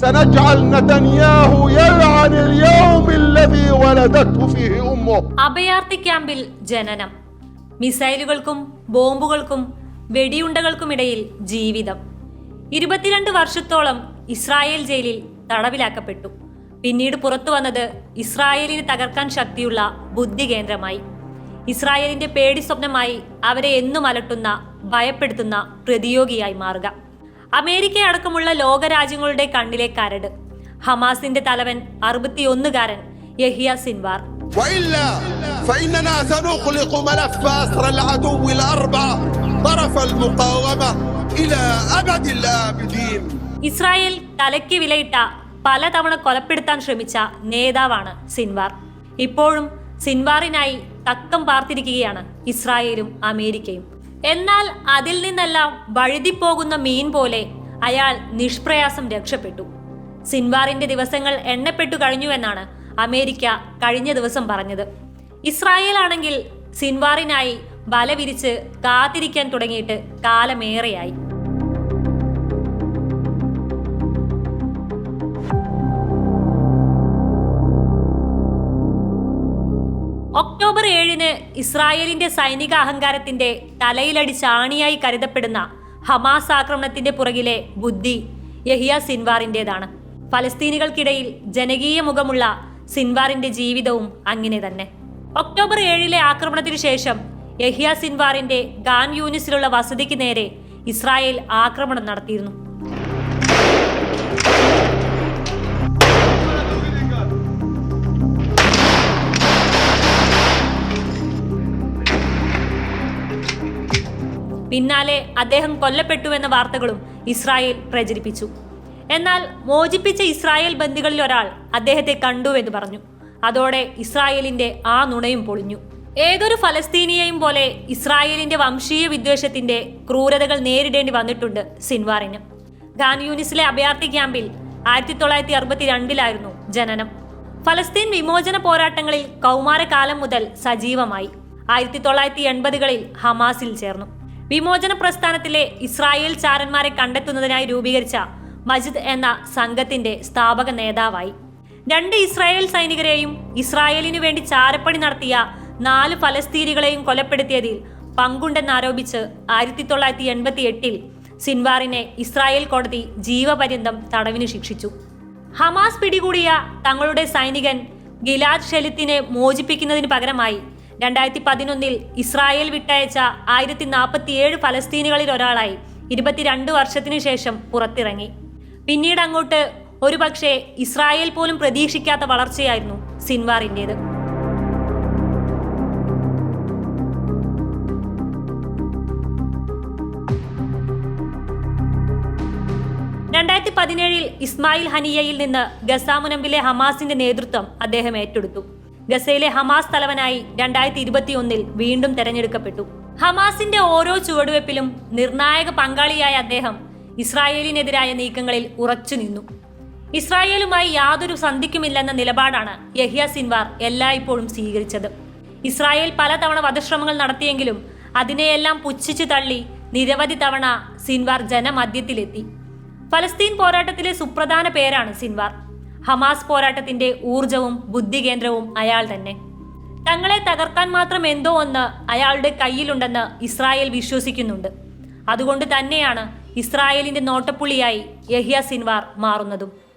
സനജാൽ Netanyahu യൽഅനിൽ യൗമിൽ ലദി വലദത്തു ഫീഹി Umm അഭയാർത്ഥി ക്യാമ്പിൽ ജനനം. മിസൈലുകൾക്കും ബോംബുകൾക്കും വെടിയുണ്ടകൾക്കുമിടയിൽ ജീവിതം. ഇരുപത്തിരണ്ട് വർഷത്തോളം ഇസ്രായേൽ ജയിലിൽ തടവിലാക്കപ്പെട്ടു. പിന്നീട് പുറത്തു വന്നത് ഇസ്രായേലിനെ തകർക്കാൻ ശക്തിയുള്ള ബുദ്ധി കേന്ദ്രമായി. ഇസ്രായേലിന്റെ പേടി സ്വപ്നമായി അവരെ എന്നും അലട്ടുന്ന ഭയപ്പെടുത്തുന്ന പ്രതിയോഗിയായി മാറുക. അമേരിക്ക അടക്കമുള്ള ലോകരാജ്യങ്ങളുടെ കണ്ണിലെ കരട് ഹമാസിന്റെ തലവൻ അറുപത്തിയൊന്നുകാരൻ യഹിയ സിൻവാർ والا فاننا سنغلق ملف اسر العدو الاربعه طرف المقاومه الى ابد الابدين ഇസ്രായേൽ തലയ്ക്ക് വിലയിട്ട പലതവണ കൊലപ്പെടുത്താൻ ശ്രമിച്ച നേതാവാണ് സിൻവാർ ഇപ്പോഴും സിൻവാറിനായി തക്കം പാർത്തിരിക്കുകയാണ് ഇസ്രായേലും അമേരിക്കയും എന്നാൽ അതിൽ നിന്നെല്ലാം വഴുതിപ്പോകുന്ന മീൻ പോലെ അയാൾ നിഷ്പ്രയാസം രക്ഷപ്പെട്ടു. സിൻവാറിന്റെ ദിവസങ്ങൾ എണ്ണപ്പെട്ടു കഴിഞ്ഞുവെന്നാണ് അമേരിക്ക കഴിഞ്ഞ ദിവസം പറഞ്ഞത്. ഇസ്രായേൽ ആണെങ്കിൽ സിൻവാറിനായി വല വിരിച്ച് കാത്തിരിക്കാൻ തുടങ്ങിയിട്ട് കാലമേറെയായി. ഒക്ടോബർ ഏഴിന് ഇസ്രായേലിന്റെ സൈനിക അഹങ്കാരത്തിന്റെ തലയിലടിച്ച് ആണിയായി കരുതപ്പെടുന്ന ഹമാസ് ആക്രമണത്തിന്റെ പുറകിലെ ബുദ്ധി യഹിയ സിൻവാറിന്റേതാണ്. ഫലസ്തീനികൾക്കിടയിൽ ജനകീയ മുഖമുള്ള സിൻവാറിന്റെ ജീവിതവും അങ്ങനെ തന്നെ. ഒക്ടോബർ ഏഴിലെ ആക്രമണത്തിനു ശേഷം യഹിയ സിൻവാറിന്റെ ഗാൻ യൂനിസിലുള്ള വസതിക്ക് നേരെ ഇസ്രായേൽ ആക്രമണം നടത്തിയിരുന്നു. പിന്നാലെ അദ്ദേഹം കൊല്ലപ്പെട്ടുവെന്ന വാർത്തകളും ഇസ്രായേൽ പ്രചരിപ്പിച്ചു. എന്നാൽ മോചിപ്പിച്ച ഇസ്രായേൽ ബന്ധികളിൽ ഒരാൾ അദ്ദേഹത്തെ കണ്ടു എന്ന് പറഞ്ഞു. അതോടെ ഇസ്രായേലിന്റെ ആ നുണയും പൊളിഞ്ഞു. ഏതൊരു ഫലസ്തീനിയെയും പോലെ ഇസ്രായേലിന്റെ വംശീയ വിദ്വേഷത്തിന്റെ ക്രൂരതകൾ നേരിടേണ്ടി വന്നിട്ടുണ്ട് സിൻവാറിന്. ഖാൻ യൂനിസിലെ അഭയാർത്ഥി ക്യാമ്പിൽ ആയിരത്തി തൊള്ളായിരത്തി അറുപത്തിരണ്ടിലായിരുന്നു ജനനം. ഫലസ്തീൻ വിമോചന പോരാട്ടങ്ങളിൽ കൗമാരകാലം മുതൽ സജീവമായി. ആയിരത്തി തൊള്ളായിരത്തി എൺപതുകളിൽ ഹമാസിൽ ചേർന്നു. വിമോചന പ്രസ്ഥാനത്തിലെ ഇസ്രായേൽ ചാരന്മാരെ കണ്ടെത്തുന്നതിനായി രൂപീകരിച്ച മജിദ് എന്ന സംഘത്തിന്റെ സ്ഥാപക നേതാവായി. രണ്ട് ഇസ്രായേൽ സൈനികരെയും ഇസ്രായേലിനു വേണ്ടി ചാരപ്പണി നടത്തിയ നാല് ഫലസ്തീനികളെയും കൊലപ്പെടുത്തിയതിൽ പങ്കുണ്ടെന്നാരോപിച്ച് ആയിരത്തി തൊള്ളായിരത്തി എൺപത്തി എട്ടിൽ സിൻവാറിനെ ഇസ്രായേൽ കോടതി ജീവപര്യന്തം തടവിന് ശിക്ഷിച്ചു. ഹമാസ് പിടികൂടിയ തങ്ങളുടെ സൈനികൻ ഗിലാദ് ഷെലിത്തിനെ മോചിപ്പിക്കുന്നതിന് പകരമായി രണ്ടായിരത്തി പതിനൊന്നിൽ ഇസ്രായേൽ വിട്ടയച്ച ആയിരത്തി നാൽപ്പത്തിയേഴ് ഫലസ്തീനുകളിൽ ഒരാളായി ഇരുപത്തിരണ്ട് വർഷത്തിനു ശേഷം പുറത്തിറങ്ങി. പിന്നീട് അങ്ങോട്ട് ഒരുപക്ഷെ ഇസ്രായേൽ പോലും പ്രതീക്ഷിക്കാത്ത വളർച്ചയായിരുന്നു സിൻവാറിന്റേത്. രണ്ടായിരത്തി പതിനേഴിൽ ഇസ്മായിൽ ഹനിയയിൽ നിന്ന് ഗസാമുനമ്പിലെ ഹമാസിന്റെ നേതൃത്വം അദ്ദേഹം ഏറ്റെടുത്തു. ഗസയിലെ ഹമാസ് തലവനായി രണ്ടായിരത്തി ഇരുപത്തിയൊന്നിൽ വീണ്ടും തെരഞ്ഞെടുക്കപ്പെട്ടു. ഹമാസിന്റെ ഓരോ ചുവടുവെപ്പിലും നിർണായക പങ്കാളിയായ അദ്ദേഹം ഇസ്രായേലിനെതിരായ നീക്കങ്ങളിൽ ഉറച്ചു നിന്നു. ഇസ്രായേലുമായി യാതൊരു സന്ധിക്കുമില്ലെന്ന നിലപാടാണ് യഹ്യ സിൻവാർ എല്ലായ്പ്പോഴും സ്വീകരിച്ചത്. ഇസ്രായേൽ പലതവണ വധശ്രമങ്ങൾ നടത്തിയെങ്കിലും അതിനെയെല്ലാം പുച്ഛിച്ചു തള്ളി നിരവധി തവണ സിൻവാർ ജനമധ്യത്തിലെത്തി. ഫലസ്തീൻ പോരാട്ടത്തിലെ സുപ്രധാന പേരാണ് സിൻവാർ. ഹമാസ് പോരാട്ടത്തിന്റെ ഊർജവും ബുദ്ധികേന്ദ്രവും അയാൾ തന്നെ. തങ്ങളെ തകർക്കാൻ മാത്രം എന്തോ ഒന്ന് അയാളുടെ കയ്യിലുണ്ടെന്ന് ഇസ്രായേൽ വിശ്വസിക്കുന്നുണ്ട്. അതുകൊണ്ട് തന്നെയാണ് ഇസ്രായേലിന്റെ നോട്ടപ്പുള്ളിയായി യഹിയ സിൻവാർ മാറുന്നതും.